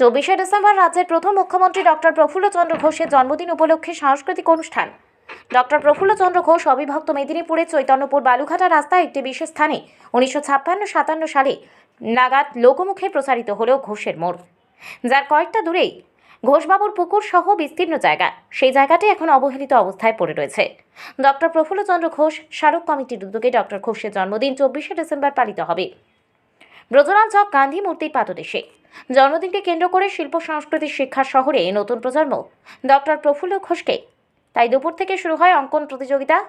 চব্বিশে ডিসেম্বর রাজ্যের প্রথম মুখ্যমন্ত্রী ডক্টর প্রফুল্লচন্দ্র ঘোষের জন্মদিন উপলক্ষে সাংস্কৃতিক অনুষ্ঠান। ডক্টর প্রফুল্লচন্দ্র ঘোষ, অবিভক্ত মেদিনীপুরের চৈতন্যপুর বালুঘাটা রাস্তায় একটি বিশেষ স্থানে উনিশশো ছাপ্পান্ন, সাতান্ন সালে নাগাদ লোকমুখে প্রচারিত হলেও ঘোষের মোড়। যার কয়েকটা দূরেই ঘোষবাবুর পুকুর সহ বিস্তীর্ণ জায়গা। সেই জায়গাটি এখন অবহেলিত অবস্থায় পড়ে রয়েছে। ডক্টর প্রফুল্লচন্দ্র ঘোষ স্মারক কমিটির উদ্যোগে ডক্টর ঘোষের জন্মদিন চব্বিশে ডিসেম্বর পালিত হবে। ব্রজলাল চক, গান্ধী মূর্তির পাদদেশে। জন্মদিনকে কেন্দ্র করে শিল্প, সংস্কৃতি শিক্ষার শহরে নতুন প্রজন্ম। ডক্টর প্রফুল্ল ঘোষকে। তাই দুপুর থেকে শুরু হয় অঙ্কন প্রতিযোগিতা।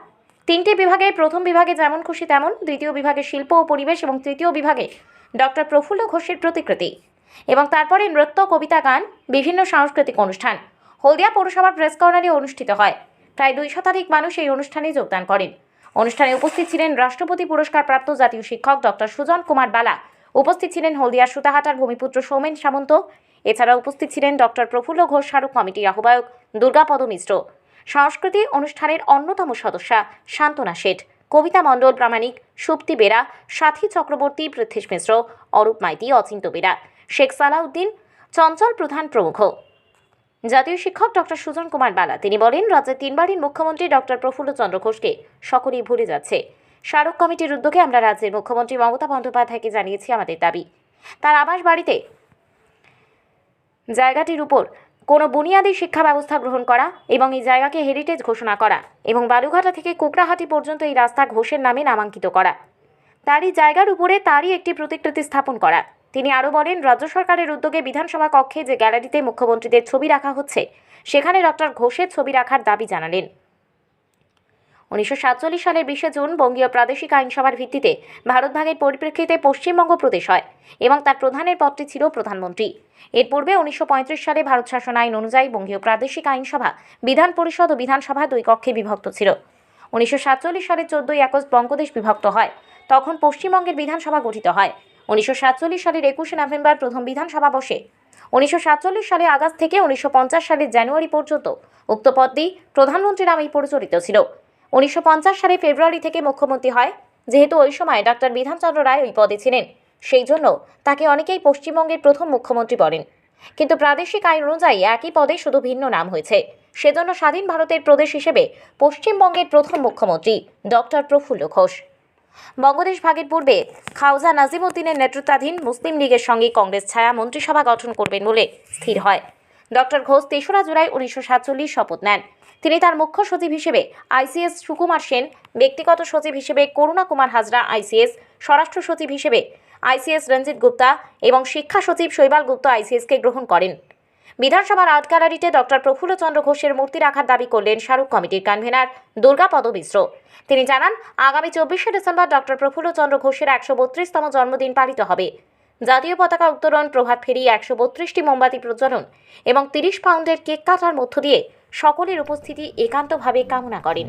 তিনটি বিভাগে, প্রথম বিভাগে যেমন খুশি তেমন, দ্বিতীয় বিভাগে শিল্প ও পরিবেশ এবং তৃতীয় বিভাগে ডক্টর প্রফুল্ল ঘোষের প্রতিকৃতি। এবং তারপরে নৃত্য, কবিতা, গান, বিভিন্ন সাংস্কৃতিক অনুষ্ঠান। হলদিয়া পৌরসভার প্রেস কর্নারে অনুষ্ঠিত হয়। প্রায় দুই শতাধিক মানুষ এই অনুষ্ঠানে যোগদান করেন। অনুষ্ঠানে উপস্থিত ছিলেন রাষ্ট্রপতি পুরস্কার প্রাপ্ত জাতীয় শিক্ষক ডক্টর সুজন কুমার বালা উপস্থিত ছিলেন হলদিয়ার সুতাহাটার ভূমিপুত্র সৌমেন সামন্ত। এছাড়া উপস্থিত ছিলেন ডক্টর প্রফুল্ল ঘোষ স্মারক কমিটির আহ্বায়ক দুর্গাপদ মিশ্র। সংস্কৃতি অনুষ্ঠানের অন্যতম সদস্যা শান্তনা শেঠ। কবিতা মণ্ডল প্রামাণিক সুপ্তি বেরা, সাথী চক্রবর্তী পৃথ্বীশ মিশ্র, অরূপ মাইতি, অচিন্ত বেরা, শেখ সালাউদ্দিন, চঞ্চল প্রধান প্রমুখ। জাতীয় শিক্ষক ডক্টর সুজন কুমার বালা, তিনি বলেন, রাজ্যের তিনবারের মুখ্যমন্ত্রী ডক্টর প্রফুল্ল চন্দ্র ঘোষকে সকলেই ভুলে যাচ্ছে। স্মারক কমিটির উদ্যোগে আমরা রাজ্যের মুখ্যমন্ত্রী মমতা বন্দ্যোপাধ্যায়কে জানিয়েছি আমাদের দাবি। তার আবাস বাড়িতে জায়গাটির উপর কোনো বুনিয়াদী শিক্ষা ব্যবস্থা গ্রহণ করা এবং এই জায়গাকে হেরিটেজ ঘোষণা করা এবং বালুঘাটা থেকে কুকড়াহাটি পর্যন্ত এই রাস্তা ঘোষের নামে নামাঙ্কিত করা। তারই জায়গার উপরে তারই একটি প্রতিকৃতি স্থাপন করা। তিনি আরও বলেন, রাজ্য সরকারের উদ্যোগে বিধানসভা কক্ষে যে গ্যালারিতে মুখ্যমন্ত্রীদের ছবি রাখা হচ্ছে, সেখানে ডক্টর ঘোষের ছবি রাখার দাবি জানালেন। উনিশশো সাতচল্লিশ সালের বিশে জুন বঙ্গীয় প্রাদেশিক আইনসভার ভিত্তিতে ভারত ভাগের পরিপ্রেক্ষিতে পশ্চিমবঙ্গ প্রদেশ হয় এবং তার প্রধানের পদটি ছিল প্রধানমন্ত্রী। এর পূর্বে উনিশশো পঁয়ত্রিশ সালে ভারত শাসন আইন অনুযায়ী বঙ্গীয় প্রাদেশিক আইনসভা, বিধান পরিষদ ও বিধানসভা দুই কক্ষে বিভক্ত ছিল। উনিশশো সাতচল্লিশ সালের চোদ্দই আগস্ট বঙ্গদেশ বিভক্ত হয়, তখন পশ্চিমবঙ্গের বিধানসভা গঠিত হয়। উনিশশো সাতচল্লিশ সালের একুশে নভেম্বর প্রথম বিধানসভা বসে। উনিশশো সাতচল্লিশ সালে আগস্ট থেকে উনিশশো পঞ্চাশ সালের জানুয়ারি পর্যন্ত উক্ত পদটি প্রধানমন্ত্রী নামেই পরিচালিত ছিল। উনিশশো পঞ্চাশ সালে ফেব্রুয়ারি থেকে মুখ্যমন্ত্রী হয়। যেহেতু ওই সময় ডাক্তার বিধানচন্দ্র রায় ওই পদে ছিলেন, সেই জন্য তাকে অনেকেই পশ্চিমবঙ্গের প্রথম মুখ্যমন্ত্রী বলেন। কিন্তু প্রাদেশিক আইন অনুযায়ী একই পদে শুধু ভিন্ন নাম হয়েছে। সেজন্য স্বাধীন ভারতের প্রদেশ হিসেবে পশ্চিমবঙ্গের প্রথম মুখ্যমন্ত্রী ডক্টর প্রফুল্ল ঘোষ। বঙ্গদেশ ভাগের পূর্বে খাউজা নাজিমুদ্দিনের নেতৃত্বাধীন মুসলিম লীগের সঙ্গে কংগ্রেস ছায়া মন্ত্রিসভা গঠন করবেন বলে স্থির হয়। ডক্টর ঘোষ তেসরা জুলাই উনিশশো সাতচল্লিশ শপথ নেন। তিনি তার মুখ্য সচিব হিসেবে আইসিএস সুকুমার সেন, ব্যক্তিগত সচিব হিসেবে করুণা কুমার হাজরা আইসিএস, স্বরাষ্ট্র সচিব হিসেবে আইসিএস রঞ্জিত গুপ্তা এবং শিক্ষা সচিব শৈবাল গুপ্ত আইসিএসকে গ্রহণ করেন। বিধানসভার আর্ট গ্যালারিতে ডক্টর প্রফুল্লচন্দ্র ঘোষের মূর্তি রাখার দাবি করলেন শাহরুখ কমিটির কনভেনার দুর্গাপদ মিশ্র তিনি জানান, আগামী চব্বিশে ডিসেম্বর ডক্টর প্রফুল্লচন্দ্র ঘোষের একশো বত্রিশতম জন্মদিন পালিত হবে। জাতীয় পতাকা উত্তোলন, প্রভাত ফেরি, একশো বত্রিশটি মোমবাতি প্রজ্বলন এবং তিরিশ পাউন্ডের কেক কাটার মধ্য দিয়ে সকলের উপস্থিতি একান্তভাবে কামনা করেন।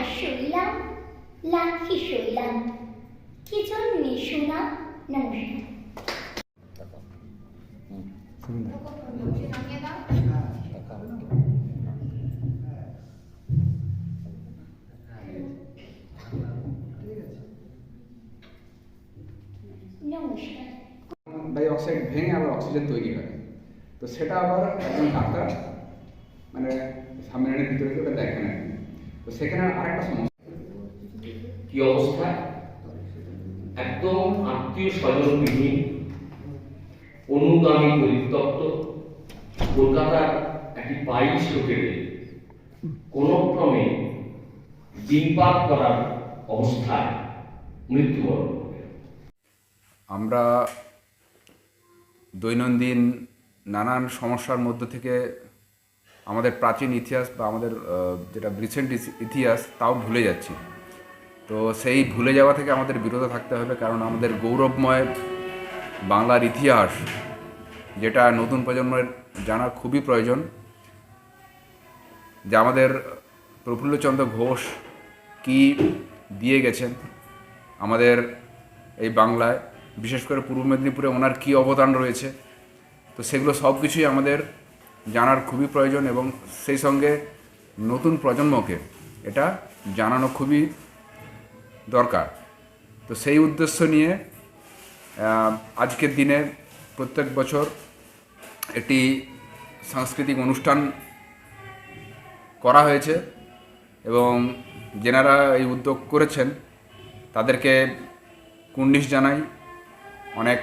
ঝাঁটা শুইলাম লাঠি শুইলাম কি জন্যে শোনা নমস্কার। ভেঙে আবার অক্সিজেন তৈরি হয়। তো সেটা আবার একজন ডাক্তার মানে সামনের ভিতরে আর কি। তো সেখানে আরেকটা সমস্যা। কি অবস্থা? একদম আত্মীয় স্বজনবিহীন অনুগামী পরিত্যক্ত, কলকাতার একটি বাইশ লোকের কোনো ক্রমে দিনপাত করার অবস্থায় মৃত্যুবরণ আমরা দৈনন্দিন নানান সমস্যার মধ্য থেকে আমাদের প্রাচীন ইতিহাস বা আমাদের যেটা রিসেন্ট ইতিহাস, তাও ভুলে যাচ্ছি। তো সেই ভুলে যাওয়া থেকে আমাদের বিরত থাকতে হবে, কারণ আমাদের গৌরবময় বাংলার ইতিহাস, যেটা নতুন প্রজন্মের জানা খুবই প্রয়োজন। যে আমাদের প্রফুল্লচন্দ্র ঘোষ কি দিয়ে গেছেন? আমাদের এই বাংলায়, বিশেষ করে পূর্ব মেদিনীপুরে ওনার কী অবদান রয়েছে? তো সেগুলো সব কিছুই আমাদের জানার খুবই প্রয়োজন এবং সেই সঙ্গে নতুন প্রজন্মকে এটা জানানো খুবই দরকার। তো সেই উদ্দেশ্য নিয়ে আজকের দিনে প্রত্যেক বছর একটি সাংস্কৃতিক অনুষ্ঠান করা হয়েছে এবং যেনারা এই উদ্যোগ করেছেন তাদেরকে কুর্নিশ জানাই, অনেক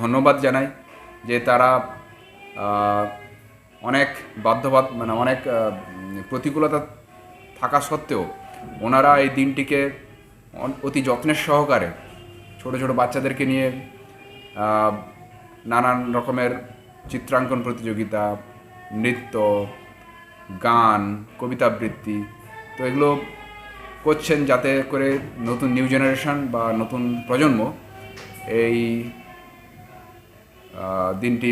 ধন্যবাদ জানাই যে তারা অনেক বাধ্যবাদ মানে অনেক প্রতিকূলতা থাকা সত্ত্বেও ওনারা এই দিনটিকে অতি যত্নের সহকারে ছোট ছোট বাচ্চাদেরকে নিয়ে নানান রকমের চিত্রাঙ্কন প্রতিযোগিতা, নৃত্য, গান কবিতা আবৃত্তি তো এগুলো করছেন যাতে করে নতুন নিউ জেনারেশন বা নতুন প্রজন্ম এই দিনটি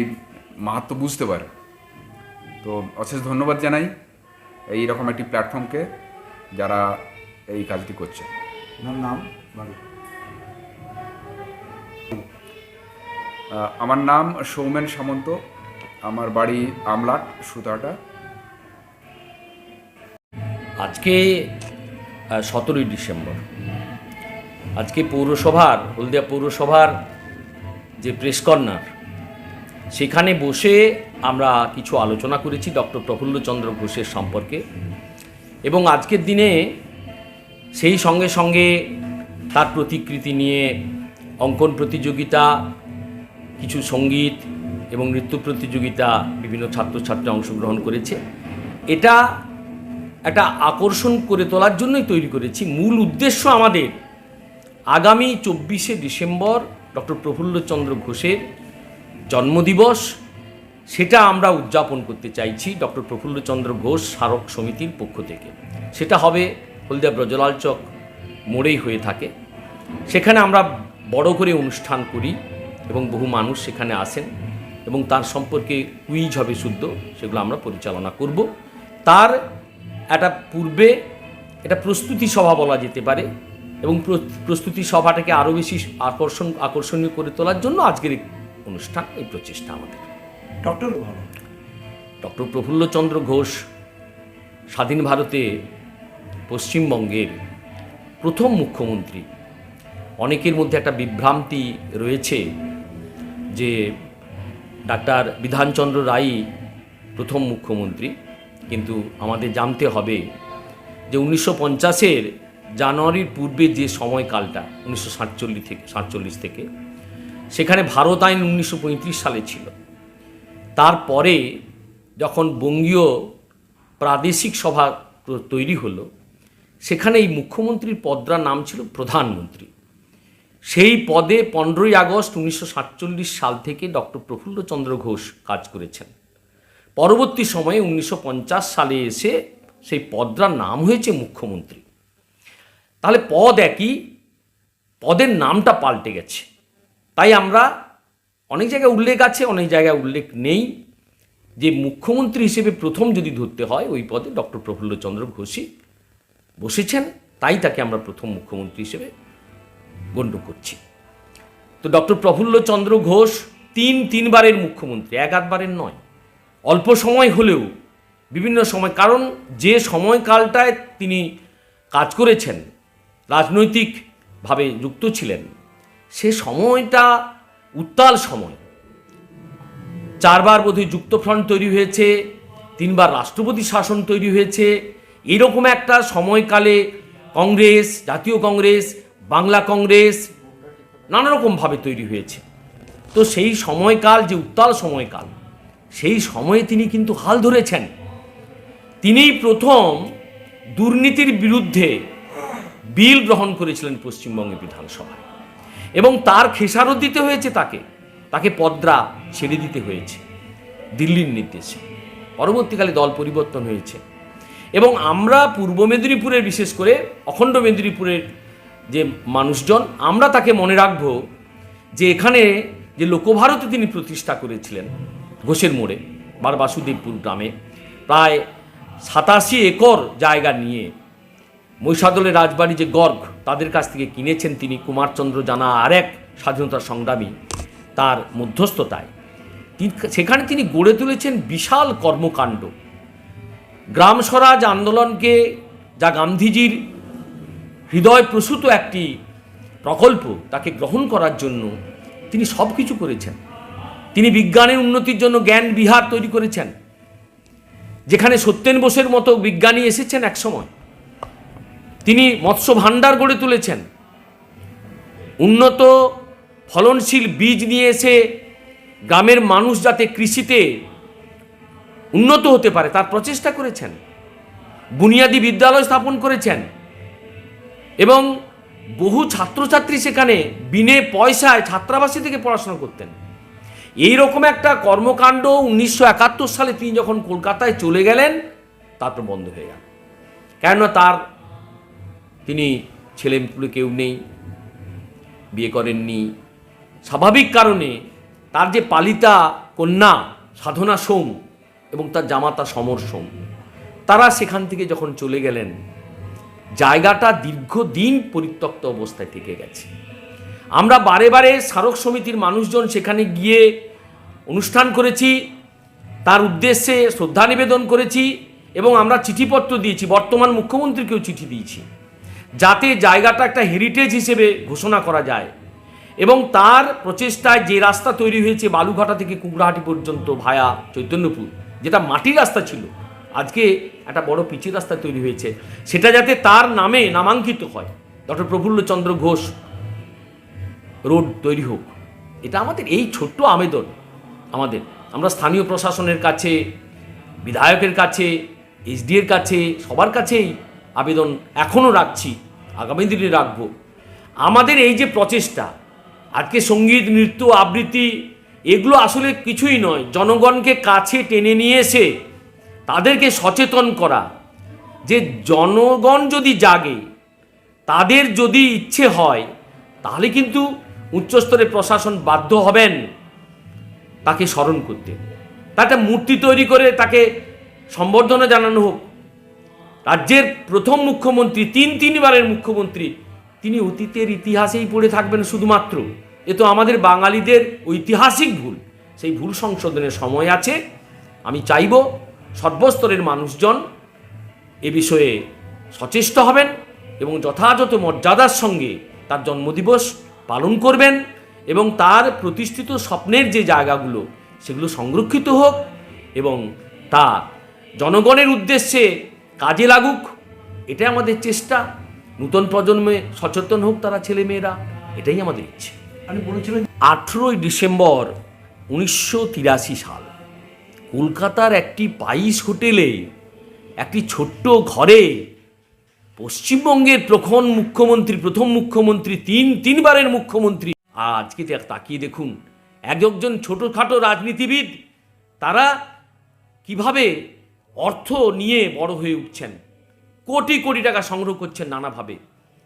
মাহাত্ম বুঝতে পারে। তো অশেষ ধন্যবাদ জানাই এই রকম একটি প্ল্যাটফর্মকে যারা এই কাজটি করছে। আপনার নাম? আমার নাম সৌমেন সামন্ত আমার বাড়ি আমলাট সুতাটা আজকে সতেরোই ডিসেম্বর। আজকে পৌরসভার হলদিয়া পৌরসভার যে প্রেস কর্নার সেখানে বসে আমরা কিছু আলোচনা করেছি ডক্টর প্রফুল্লচন্দ্র ঘোষের সম্পর্কে। এবং আজকের দিনে সেই সঙ্গে সঙ্গে তার প্রতিকৃতি নিয়ে অঙ্কন প্রতিযোগিতা, কিছু সংগীত এবং নৃত্য প্রতিযোগিতা বিভিন্ন ছাত্রছাত্রী অংশগ্রহণ করেছে। এটা একটা আকর্ষণ করে তোলার জন্যই তৈরি করেছি। মূল উদ্দেশ্য আমাদের আগামী চব্বিশে ডিসেম্বর ডক্টর প্রফুল্লচন্দ্র ঘোষের জন্মদিবস, সেটা আমরা উদযাপন করতে চাইছি ডক্টর প্রফুল্লচন্দ্র ঘোষ স্মারক সমিতির পক্ষ থেকে। সেটা হবে হলদিয়া ব্রজলাল চক মোড়েই হয়ে থাকে। সেখানে আমরা বড় করে অনুষ্ঠান করি এবং বহু মানুষ সেখানে আসেন এবং তার সম্পর্কে কুইজ হবে শুদ্ধ, সেগুলো আমরা পরিচালনা করব। তার একটা পূর্বে এটা প্রস্তুতি সভা বলা যেতে পারে এবং প্রস্তুতি সভাটাকে আরও বেশি আকর্ষণ, আকর্ষণীয় করে তোলার জন্য আজকের অনুষ্ঠান এই প্রচেষ্টা আমাদের। ডক্টর ডক্টর প্রফুল্লচন্দ্র ঘোষ স্বাধীন ভারতে পশ্চিমবঙ্গের প্রথম মুখ্যমন্ত্রী। অনেকের মধ্যে একটা বিভ্রান্তি রয়েছে যে ডাক্তার বিধানচন্দ্র রায় প্রথম মুখ্যমন্ত্রী। কিন্তু আমাদের জানতে হবে যে উনিশশো পঞ্চাশের জানুয়ারির পূর্বে যে সময়কালটা উনিশশো সাতচল্লিশ থেকে সাতচল্লিশ থেকে সেখানে ভারত আইন উনিশশো পঁয়ত্রিশ সালে ছিল। তারপরে যখন বঙ্গীয় প্রাদেশিক সভা তৈরি হলো, সেখানে এই মুখ্যমন্ত্রীর পদটার নাম ছিল প্রধানমন্ত্রী। সেই পদে পনেরোই আগস্ট উনিশশো সাতচল্লিশ সাল থেকে ডক্টর প্রফুল্লচন্দ্র ঘোষ কাজ করেছেন। পরবর্তী সময়ে উনিশশো পঞ্চাশ সালে এসে সেই পদটার নাম হয়েছে মুখ্যমন্ত্রী। তাহলে পদ একই, পদের নামটা পাল্টে গেছে। তাই আমরা অনেক জায়গায় উল্লেখ আছে, অনেক জায়গায় উল্লেখ নেই। যে মুখ্যমন্ত্রী হিসেবে প্রথম যদি ধরতে হয়, ওই পদে ডক্টর প্রফুল্লচন্দ্র ঘোষই বসেছেন, তাই তাকে আমরা প্রথম মুখ্যমন্ত্রী হিসেবে গণ্য করছি। তো ডক্টর প্রফুল্লচন্দ্র ঘোষ তিন, তিনবারের মুখ্যমন্ত্রী, এক আধবারের নয়। অল্প সময় হলেও, বিভিন্ন সময়, কারণ যে সময়কালটায় তিনি কাজ করেছেন, রাজনৈতিকভাবে যুক্ত ছিলেন সে সময়টা উত্তাল সময়। চারবার বোধহয় যুক্তফ্রন্ট তৈরি হয়েছে, তিনবার রাষ্ট্রপতি শাসন তৈরি হয়েছে। এরকম একটা সময়কালে কংগ্রেস, জাতীয় কংগ্রেস, বাংলা কংগ্রেস নানা রকমভাবে তৈরি হয়েছে। তো সেই সময়কাল যে উত্তাল সময়কাল, সেই সময়ে তিনি কিন্তু হাল ধরেছেন। তিনিই প্রথম দুর্নীতির বিরুদ্ধে বিল গ্রহণ করেছিলেন পশ্চিমবঙ্গের বিধানসভায়। এবং তার খেসারত দিতে হয়েছে তাকে। তাকে পদ্রা ছেড়ে দিতে হয়েছে। দিল্লির নির্দেশে। পরবর্তীকালে দল পরিবর্তন হয়েছে। এবং আমরা পূর্ব মেদিনীপুরের, বিশেষ করে অখণ্ড মেদিনীপুরের যে মানুষজন, আমরা তাকে মনে রাখব যে এখানে যে লোকভারতী তিনি প্রতিষ্ঠা করেছিলেন ঘোষের মোড়ে, বার বাসুদেবপুর গ্রামে, প্রায় সাতাশি একর জায়গা নিয়ে মহিষাদলের রাজবাড়ি যে গর্গ, তাদের কাছ থেকে কিনেছেন তিনি কুমারচন্দ্র জানা আরেক স্বাধীনতা সংগ্রামী তার মধ্যস্থতায়। সেখানে তিনি গড়ে তুলেছেন বিশাল কর্মকাণ্ড। গ্রাম স্বরাজ আন্দোলনকে, যা গান্ধীজির হৃদয় প্রসূত একটি প্রকল্প, তাকে গ্রহণ করার জন্য তিনি সব কিছু করেছেন। তিনি বিজ্ঞানের উন্নতির জন্য জ্ঞান বিহার তৈরি করেছেন, যেখানে সত্যেন বোসের মতো বিজ্ঞানী এসেছেন একসময়। তিনি মৎস্য ভাণ্ডার গড়ে তুলেছেন। উন্নত ফলনশীল বীজ নিয়ে এসে গ্রামের মানুষ যাতে কৃষিতে উন্নত হতে পারে, তার প্রচেষ্টা করেছেন। বুনিয়াদী বিদ্যালয় স্থাপন করেছেন এবং বহু ছাত্রছাত্রী সেখানে বিনে পয়সায় ছাত্রাবাসী থেকে পড়াশোনা করতেন। এই রকম একটা কর্মকাণ্ড উনিশশো একাত্তর সালে তিনি যখন কলকাতায় চলে গেলেন, তারপর বন্ধ হয়ে গেল। কেননা তার তিনি ছেলেপুলে কেউ নেই, বিয়ে করেননি। স্বাভাবিক কারণে তার যে পালিতা কন্যা সাধনা সোম এবং তার জামাতা সমর সোম, তারা সেখান থেকে যখন চলে গেলেন, জায়গাটা দীর্ঘদিন পরিত্যক্ত অবস্থায় থেকে গেছে। আমরা বারে বারে স্মারক সমিতির মানুষজন সেখানে গিয়ে অনুষ্ঠান করেছি, তার উদ্দেশ্যে শ্রদ্ধা নিবেদন করেছি এবং আমরা চিঠিপত্র দিয়েছি। বর্তমান মুখ্যমন্ত্রীকেও চিঠি দিয়েছি। যাতে জায়গাটা একটা হেরিটেজ হিসেবে ঘোষণা করা যায়। এবং তার প্রচেষ্টায় যে রাস্তা তৈরি হয়েছে বালুঘাটা থেকে কুকড়াহাটি পর্যন্ত ভায়া চৈতন্যপুর, যেটা মাটির রাস্তা ছিল, আজকে একটা বড় পিচের রাস্তা তৈরি হয়েছে, সেটা যাতে তার নামে নামাঙ্কিত হয়। ডক্টর প্রফুল্লচন্দ্র ঘোষ রোড তৈরি হোক। এটা আমাদের এই ছোট্ট আবেদন আমাদের। আমরা স্থানীয় প্রশাসনের কাছে, বিধায়কের কাছে, এসডিএর কাছে, সবার কাছেই আবেদন এখনও রাখছি, আগামী দিনে রাখব। আমাদের এই যে প্রচেষ্টা, আজকে সংগীত, নৃত্য, আবৃত্তি, এগুলো আসলে কিছুই নয়। জনগণকে কাছে টেনে নিয়ে এসে তাদেরকে সচেতন করা। যে জনগণ যদি জাগে, তাদের যদি ইচ্ছে হয়, তাহলে কিন্তু উচ্চস্তরের প্রশাসন বাধ্য হবেন তাকে স্মরণ করতে। একটা মূর্তি তৈরি করে তাকে সম্বর্ধনা জানানো হোক। রাজ্যের প্রথম মুখ্যমন্ত্রী, তিন তিনবারের মুখ্যমন্ত্রী, তিনি অতীতের ইতিহাসেই পড়ে থাকবেন শুধুমাত্র। এ তো আমাদের বাঙালিদের ঐতিহাসিক ভুল। সেই ভুল সংশোধনের সময় আছে। আমি চাইব সর্বস্তরের মানুষজন এ বিষয়ে সচেষ্ট হবেন এবং যথাযথ মর্যাদার সঙ্গে তার জন্মদিবস পালন করবেন এবং তার প্রতিষ্ঠিত স্বপ্নের যে জায়গাগুলো, সেগুলো সংরক্ষিত হোক এবং তা জনগণের উদ্দেশ্যে কাজে লাগুক এটাই আমাদের চেষ্টা। নূতন প্রজন্মে সচেতন হোক তারা ছেলেমেয়েরা এটাই আমাদের ইচ্ছে। আপনি বলেছিলেন আঠেরোই ডিসেম্বর উনিশশো তিরাশি সাল কলকাতার একটি পাইস হোটেলে একটি ছোট্ট ঘরে পশ্চিমবঙ্গের প্রথম মুখ্যমন্ত্রী প্রথম মুখ্যমন্ত্রী তিন তিনবারের মুখ্যমন্ত্রী। আজকে তাকিয়ে দেখুন এক একজন ছোটোখাটো রাজনীতিবিদ তারা কীভাবে অর্থ নিয়ে বড় হয়ে উঠছেন। কোটি কোটি টাকা সংগ্রহ করছেন নানাভাবে।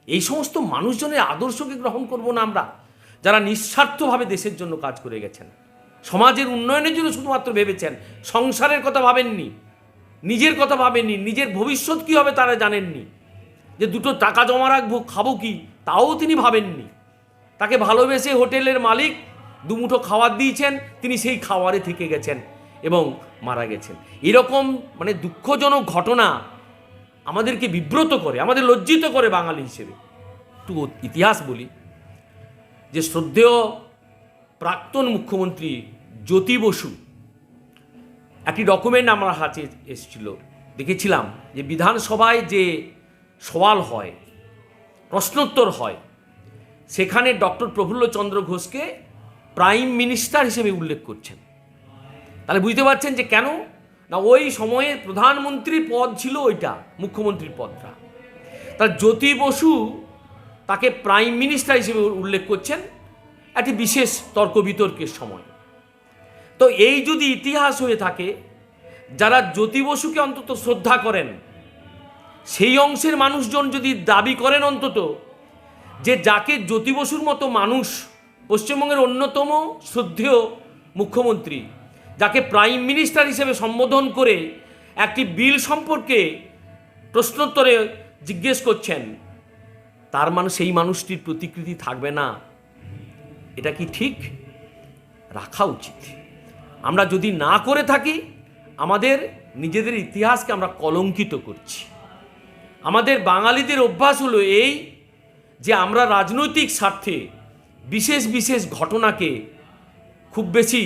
এই সমস্ত মানুষজনের আদর্শকে গ্রহণ করব না আমরা, যারা নিঃস্বার্থভাবে দেশের জন্য কাজ করে গেছেন। সমাজের উন্নয়নের জন্য শুধুমাত্র ভেবেছেন, সংসারের কথা ভাবেননি, নিজের কথা ভাবেননি, নিজের ভবিষ্যৎ কী হবে তারা জানেননি, যে দুটো টাকা জমা রাখব, খাব কি, তাও তিনি ভাবেননি। তাকে ভালোবেসে হোটেলের মালিক দুমুঠো খাবার দিয়েছেন, তিনি সেই খাবারে থেকে গেছেন। এবং মারা গেছেন। এরকম মানে দুঃখজনক ঘটনা আমাদেরকে বিব্রত করে, আমাদের লজ্জিত করে বাঙালি হিসেবে। একটু ইতিহাস বলি, যে শ্রদ্ধেয় প্রাক্তন মুখ্যমন্ত্রী জ্যোতি বসু, একটি ডকুমেন্ট আমার হাতে এসেছিল। দেখেছিলাম যে বিধানসভায় যে সওয়াল হয়, প্রশ্নোত্তর হয়, সেখানে ডক্টর প্রফুল্লচন্দ্র ঘোষকে প্রাইম মিনিস্টার হিসেবে উল্লেখ করছেন। তাহলে বুঝতে পারছেন যে কেন? না, ওই সময়ে প্রধানমন্ত্রীর পদ ছিল ওইটা, মুখ্যমন্ত্রীর পদটা। তার জ্যোতি বসু তাকে প্রাইম মিনিস্টার হিসেবে উল্লেখ করছেন একটি বিশেষ তর্ক বিতর্কের সময়। তো এই যদি ইতিহাস হয়ে থাকে, যারা জ্যোতি বসুকে অন্তত শ্রদ্ধা করেন, সেই অংশের মানুষজন যদি দাবি করেন অন্তত যে যাকে জ্যোতি বসুর মতো মানুষ পশ্চিমবঙ্গের অন্যতম শ্রদ্ধেয় মুখ্যমন্ত্রী যাকে প্রাইম মিনিস্টার হিসেবে সম্বোধন করে একটি বিল সম্পর্কে প্রশ্নোত্তরে জিজ্ঞেস করছেন, তার মানে সেই মানুষটির প্রতিকৃতি থাকবে না? এটা কি ঠিক? রাখা উচিত। আমরা যদি না করে থাকি, আমাদের নিজেদের ইতিহাসকে আমরা কলঙ্কিত করছি। আমাদের বাঙালিদের অভ্যাস হলো এই যে আমরা রাজনৈতিক স্বার্থে বিশেষ বিশেষ ঘটনাকে খুব বেশি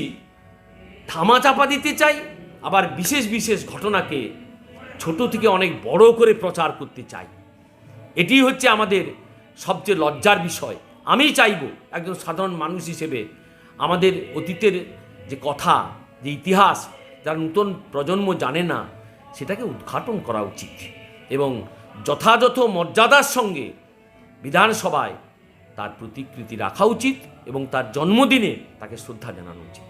ধামাচাপা দিতে চাই, আবার বিশেষ বিশেষ ঘটনাকে ছোট থেকে অনেক বড় করে প্রচার করতে চাই। এটি হচ্ছে আমাদের সবচেয়ে লজ্জার বিষয়। আমি চাইব একজন সাধারণ মানুষ হিসেবে আমাদের অতীতের যে কথা, যে ইতিহাস, যারা নূতন প্রজন্ম জানে না, সেটাকে উদ্ঘাটন করা উচিত এবং যথাযথ মর্যাদার সঙ্গে বিধানসভায় তার প্রতিকৃতি রাখা উচিত এবং তার জন্মদিনে তাকে শ্রদ্ধা জানানো উচিত।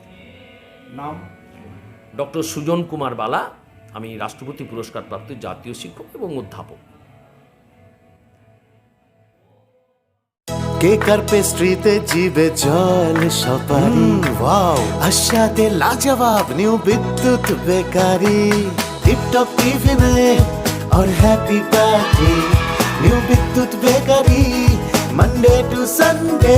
নাম ডক্টর সুজন কুমার বালা আমি রাষ্ট্রপতি পুরস্কারপ্রাপ্ত জাতীয় শিক্ষক এবং অধ্যাপক কেকার পেস্ট্রিতে জিবে জল সপারি ওয়াও আশাতে লাজবাব নিউ বিদ্যুৎ বেকারি টিপটপ টিফিনে और happy party new Bidyut bakery Monday to Sunday